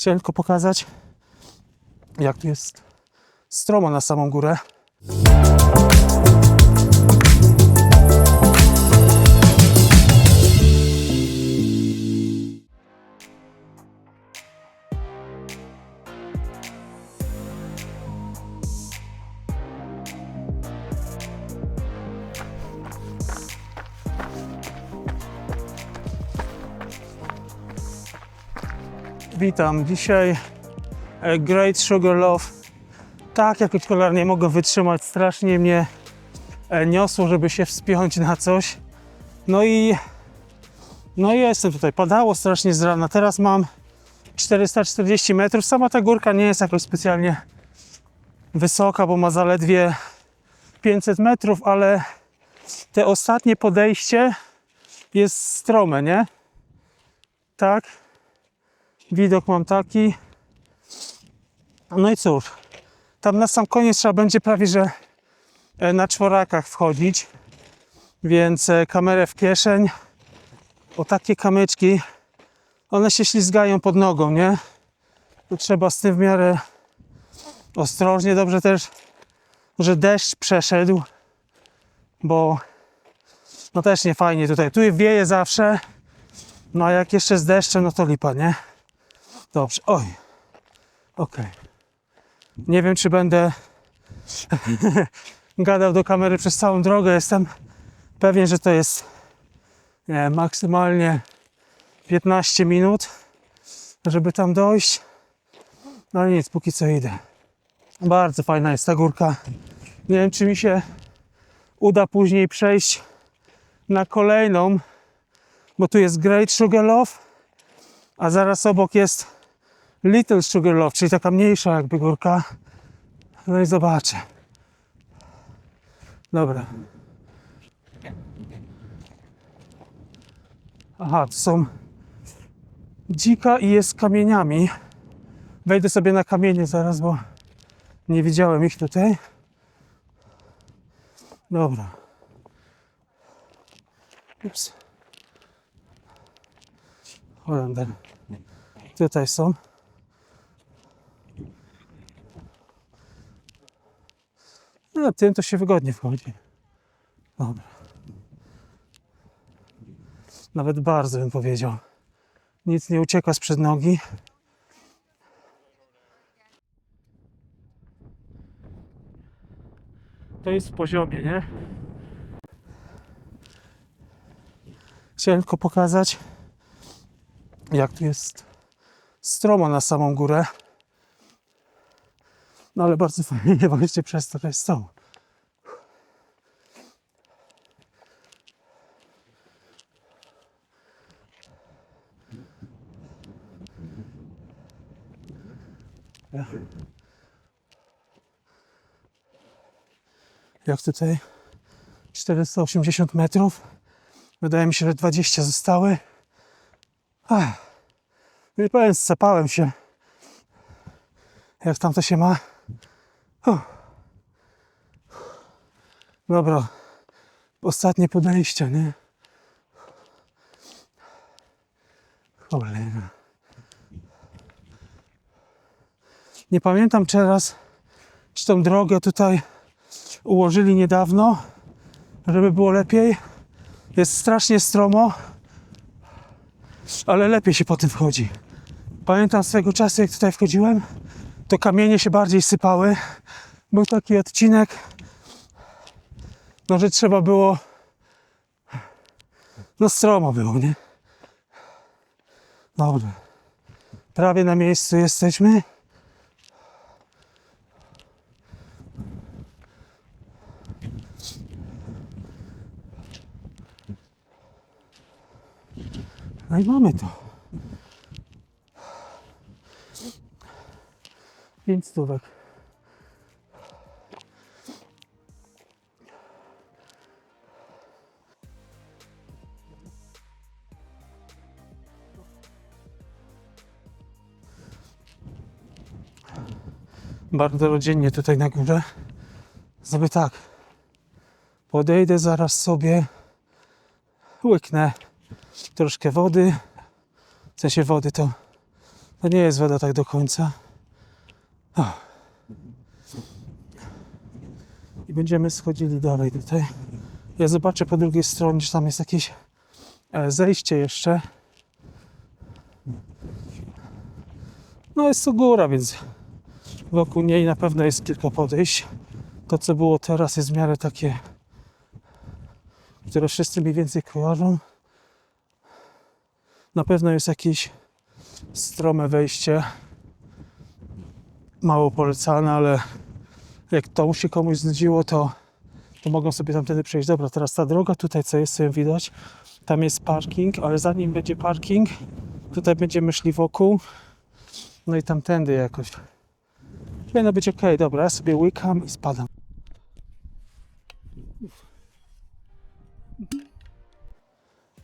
Chciałem tylko pokazać, jak tu jest stromo na samą górę. Witam. Dzisiaj e, Great Sugar Love. Tak, jakoś kolor nie mogę wytrzymać. Strasznie mnie e, niosło, żeby się wspiąć na coś. No i no i jestem tutaj. Padało strasznie z rana. Teraz mam 440 metrów. Sama ta górka nie jest jakoś specjalnie wysoka, bo ma zaledwie 500 metrów, ale te ostatnie podejście jest strome, nie? Tak. Widok mam taki. No i cóż, tam na sam koniec trzeba będzie prawie, że e, na czworakach wchodzić, więc e, kamerę w kieszeń. O takie kamyczki, one się ślizgają pod nogą, nie? Tu trzeba z tym w miarę ostrożnie. Dobrze też, że deszcz przeszedł, bo no też nie fajnie tutaj. Tu wieje zawsze, no a jak jeszcze z deszczem, no to lipa, nie? Dobrze, oj. Okej. Nie wiem, czy będę gadał do kamery przez całą drogę. Jestem pewien, że to jest nie, maksymalnie 15 minut, żeby tam dojść. No ale nic, póki co idę. Bardzo fajna jest ta górka. Nie wiem, czy mi się uda później przejść na kolejną, bo tu jest Great Sugarloaf, a zaraz obok jest Little Sugarloaf, czyli taka mniejsza jakby górka. No i zobaczę. Dobra. Aha, to są dzika i jest kamieniami. Wejdę sobie na kamienie zaraz, bo nie widziałem ich tutaj. Dobra. Ups. Holender. Tutaj są. No, tym to się wygodnie wchodzi. Dobra. Nawet bardzo bym powiedział. Nic nie ucieka sprzed nogi. To jest w poziomie, nie? Chciałem tylko pokazać, jak tu jest stromo na samą górę. No ale bardzo fajnie właśnie przez to, to jest stromo. Jak tutaj 480 metrów. Wydaje mi się, że 20 zostały. Ach. Nie powiem, scapałem się. Jak tam to się ma. Uff. Dobra. Ostatnie podejście, nie? Cholera. Nie pamiętam teraz, czy tą drogę tutaj ułożyli niedawno, żeby było lepiej. Jest strasznie stromo, ale lepiej się po tym wchodzi. Pamiętam swego czasu, jak tutaj wchodziłem, to kamienie się bardziej sypały. Był taki odcinek, no że trzeba było, no stromo było, nie? Dobra. Prawie na miejscu jesteśmy. No i mamy to. Pięć stówek. Bardzo rodzinnie tutaj na górze. Sobie tak. Podejdę zaraz sobie. Łyknę troszkę wody. W sensie wody to To nie jest woda tak do końca. O. I będziemy schodzili dalej tutaj. Ja zobaczę po drugiej stronie, czy tam jest jakieś e, zejście jeszcze. No jest to góra, więc wokół niej na pewno jest kilka podejść. To, co było teraz, jest w miarę takie, które wszyscy mniej więcej kojarzą. Na pewno jest jakieś strome wejście. Mało polecane, ale jak to się komuś znudziło, to, to mogą sobie tamtędy przejść. Dobra, teraz ta droga tutaj, co jest, co ją widać, tam jest parking, ale zanim będzie parking, tutaj będziemy szli wokół. No i tamtędy jakoś. Powinno być ok, dobra, ja sobie łykam i spadam.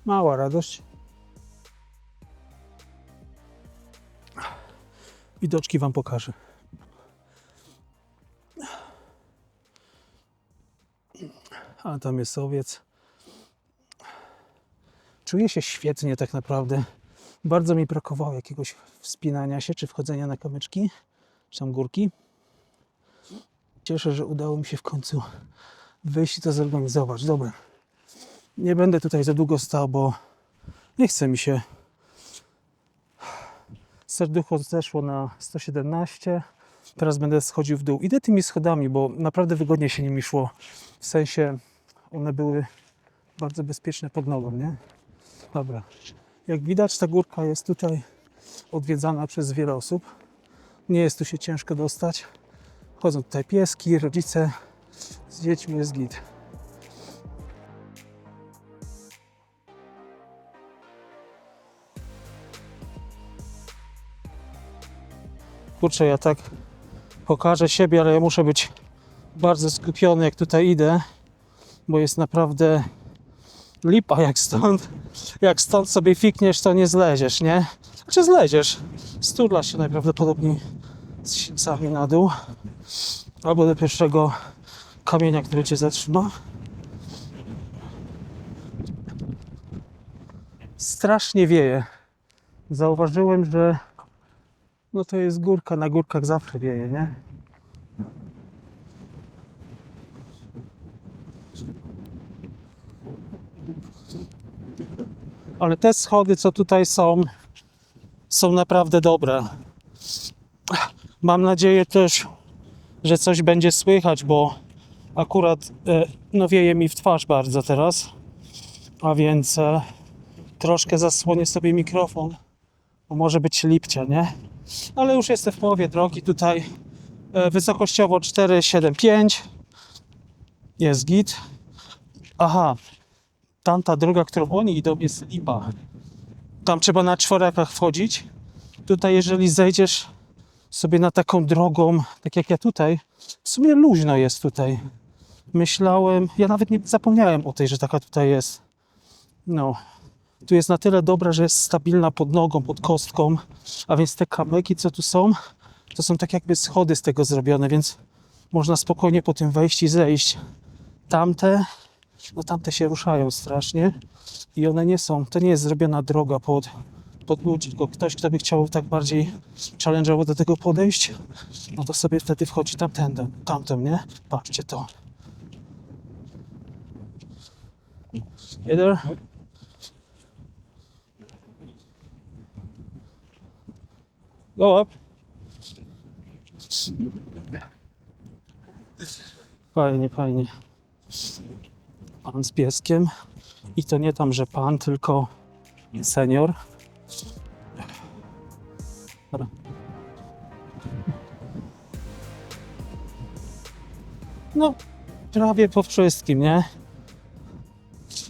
Mała radość. Widoczki Wam pokażę. A tam jest owiec. Czuję się świetnie tak naprawdę. Bardzo mi brakowało jakiegoś wspinania się czy wchodzenia na kamyczki, czy tam górki. Cieszę, że udało mi się w końcu wyjść i to zorganizować. Dobra. Nie będę tutaj za długo stał, bo nie chce mi się. Serducho zeszło na 117. Teraz będę schodził w dół. Idę tymi schodami, bo naprawdę wygodnie się nimi szło. W sensie one były bardzo bezpieczne pod nogą, nie? Dobra. Jak widać, ta górka jest tutaj odwiedzana przez wiele osób. Nie jest tu się ciężko dostać. Chodzą tutaj pieski, rodzice z dziećmi jest git. Kurczę, ja tak pokażę siebie, ale ja muszę być bardzo skupiony, jak tutaj idę, bo jest naprawdę lipa jak stąd. Jak stąd sobie fikniesz, to nie zleziesz, nie? Czy zleziesz? Sturlasz się najprawdopodobniej z sińcami na dół. Albo do pierwszego kamienia, który cię zatrzyma. Strasznie wieje. Zauważyłem, że no to jest górka, na górkach zawsze wieje, nie? Ale te schody, co tutaj są, są naprawdę dobre. Mam nadzieję też, że coś będzie słychać, bo akurat e, no wieje mi w twarz bardzo teraz, a więc e, troszkę zasłonię sobie mikrofon, bo może być lipcia, nie? Ale już jestem w połowie drogi tutaj, e, wysokościowo 4,75 jest git. Aha, tamta droga, którą oni idą, jest lipa. Tam trzeba na czworakach wchodzić. Tutaj, jeżeli zejdziesz sobie na taką drogą, tak jak ja tutaj, w sumie luźno jest tutaj. Myślałem, ja nawet nie zapomniałem o tej, że taka tutaj jest. No, tu jest na tyle dobra, że jest stabilna pod nogą, pod kostką, a więc te kamyki, co tu są, to są tak jakby schody z tego zrobione, więc można spokojnie po tym wejść i zejść. Tamte, no tamte się ruszają strasznie i one nie są, to nie jest zrobiona droga pod, pod ludzi, tylko ktoś, kto by chciał tak bardziej challenge'owo do tego podejść, no to sobie wtedy wchodzi tamtędy, tamtym, nie? Patrzcie to. Either Go up. Fajnie, fajnie. Pan z pieskiem. I to nie tam, że pan, tylko senior. No, prawie po wszystkim, nie?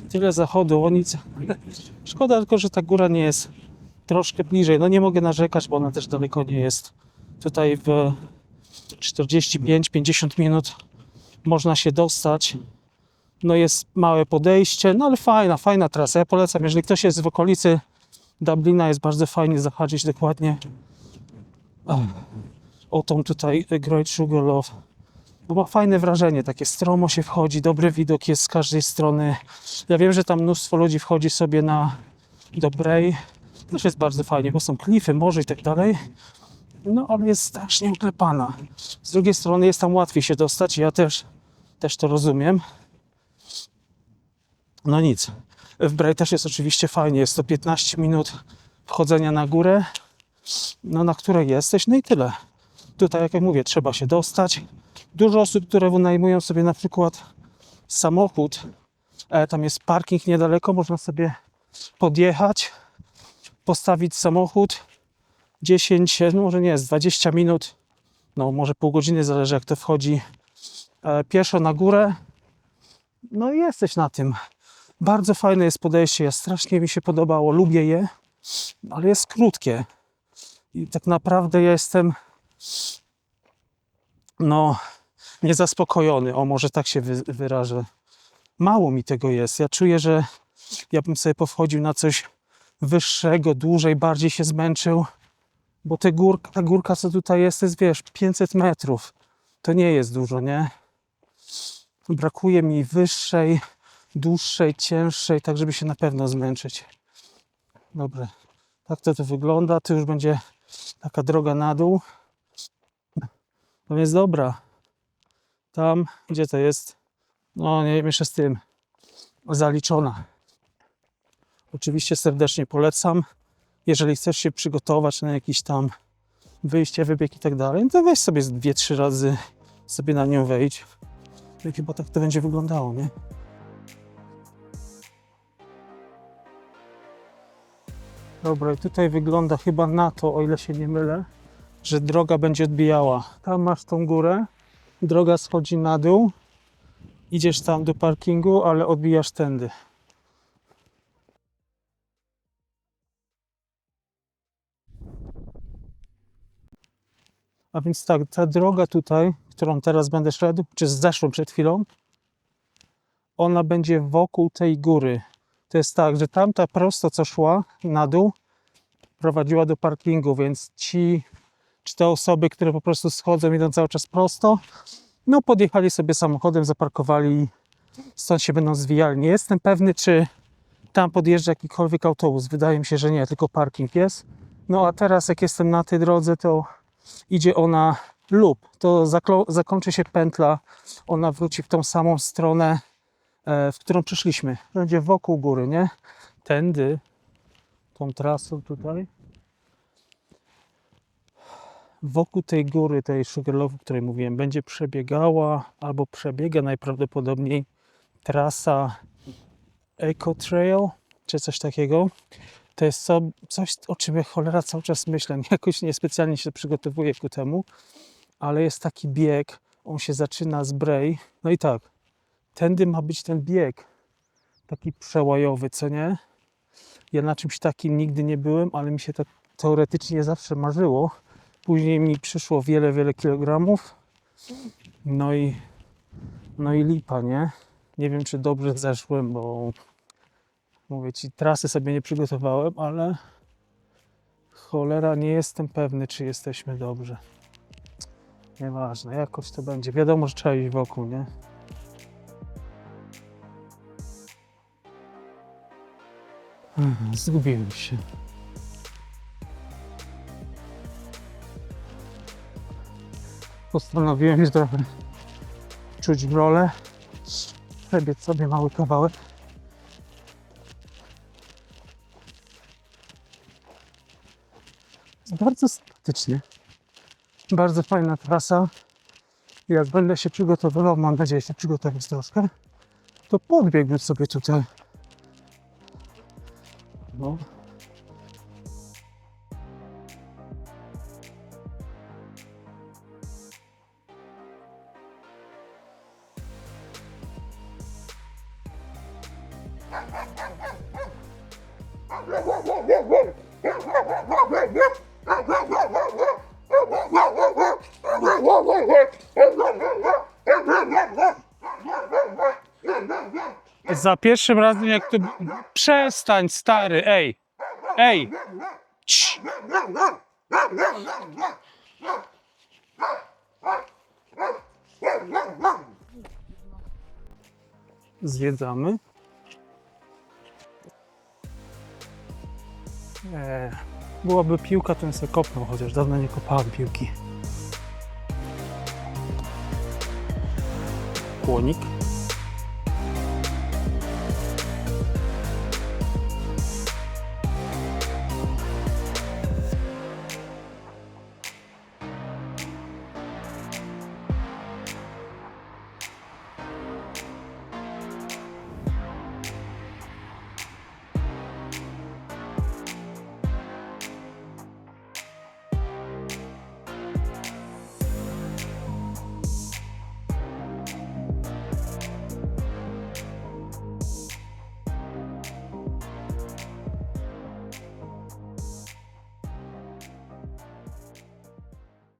Tyle zachodu, o nic. Szkoda tylko, że ta góra nie jest troszkę bliżej. No nie mogę narzekać, bo ona też daleko nie jest. Tutaj w 45-50 minut można się dostać. No jest małe podejście, no ale fajna, fajna trasa. Ja polecam, jeżeli ktoś jest w okolicy Dublina, jest bardzo fajnie zahaczyć dokładnie o, tą tutaj Great Sugar Love. Bo ma fajne wrażenie, takie stromo się wchodzi, dobry widok jest z każdej strony. Ja wiem, że tam mnóstwo ludzi wchodzi sobie na do Bray, Też jest bardzo fajnie, bo są klify, morze i tak dalej. No, ale jest strasznie uklepana. Z drugiej strony jest tam łatwiej się dostać. Ja też, też to rozumiem. No nic. W Bray też jest oczywiście fajnie. Jest to 15 minut wchodzenia na górę, no, na której jesteś. No i tyle. Tutaj, jak ja mówię, trzeba się dostać. Dużo osób, które wynajmują sobie na przykład samochód, e, tam jest parking niedaleko, można sobie podjechać, postawić samochód 10, no może nie jest, 20 minut, no może pół godziny, zależy jak to wchodzi, e, pieszo na górę. No i jesteś na tym. Bardzo fajne jest podejście, ja strasznie mi się podobało, lubię je, ale jest krótkie. I tak naprawdę ja jestem, no, niezaspokojony, o może tak się wy, wyrażę. Mało mi tego jest. Ja czuję, że ja bym sobie powchodził na coś wyższego, dłużej, bardziej się zmęczył, bo te górka, ta górka, co tutaj jest, jest, wiesz, 500 metrów. To nie jest dużo, nie? Brakuje mi wyższej, dłuższej, cięższej, tak żeby się na pewno zmęczyć. Dobra, tak to to wygląda. Tu już będzie taka droga na dół. No więc dobra. Tam, gdzie to jest? No, nie wiem jeszcze z tym. Zaliczona. Oczywiście serdecznie polecam. Jeżeli chcesz się przygotować na jakiś tam wyjście, wybieg i tak dalej, no to weź sobie dwie, trzy razy sobie na nią wejdź. No i chyba tak to będzie wyglądało, nie? Dobra, i tutaj wygląda chyba na to, o ile się nie mylę, że droga będzie odbijała. Tam masz tą górę, droga schodzi na dół, idziesz tam do parkingu, ale odbijasz tędy. A więc tak, ta droga tutaj, którą teraz będę szedł, czy zeszłą przed chwilą, ona będzie wokół tej góry. To jest tak, że tamta prosto, co szła na dół, prowadziła do parkingu, więc ci, czy te osoby, które po prostu schodzą, idą cały czas prosto, no podjechali sobie samochodem, zaparkowali i stąd się będą zwijali. Nie jestem pewny, czy tam podjeżdża jakikolwiek autobus. Wydaje mi się, że nie, tylko parking jest. No a teraz, jak jestem na tej drodze, to idzie ona lub to zakończy się pętla, ona wróci w tą samą stronę, e, w którą przyszliśmy. Będzie wokół góry, nie? Tędy, tą trasą tutaj. Wokół tej góry, tej Sugarloaf, o której mówiłem, będzie przebiegała albo przebiega najprawdopodobniej trasa Eco Trail, czy coś takiego. To jest co, coś, o czym ja cholera cały czas myślę. Jakoś niespecjalnie się przygotowuję ku temu, ale jest taki bieg, on się zaczyna z Bray. No i tak, tędy ma być ten bieg, taki przełajowy, co nie? Ja na czymś takim nigdy nie byłem, ale mi się tak teoretycznie zawsze marzyło. Później mi przyszło wiele, wiele kilogramów. No i, no i lipa, nie? Nie wiem, czy dobrze zeszłem, bo mówię ci, trasy sobie nie przygotowałem, ale cholera, nie jestem pewny, czy jesteśmy dobrze. Nieważne, jakoś to będzie. Wiadomo, że trzeba iść wokół, nie? Mhm, Zgubiłem się. Postanowiłem, trochę czuć w rolę. Przebiec sobie mały kawałek. Bardzo sympatycznie. Bardzo fajna trasa. Jak będę się przygotowywał, mam nadzieję się przygotować troszkę, to podbiegł sobie tutaj. No. Za pierwszym razem jak to... Przestań, stary, ej! Ej! Cii. Zwiedzamy. E, byłaby piłka, to sobie kopnął, chociaż dawno nie kopałem piłki. Kłonik.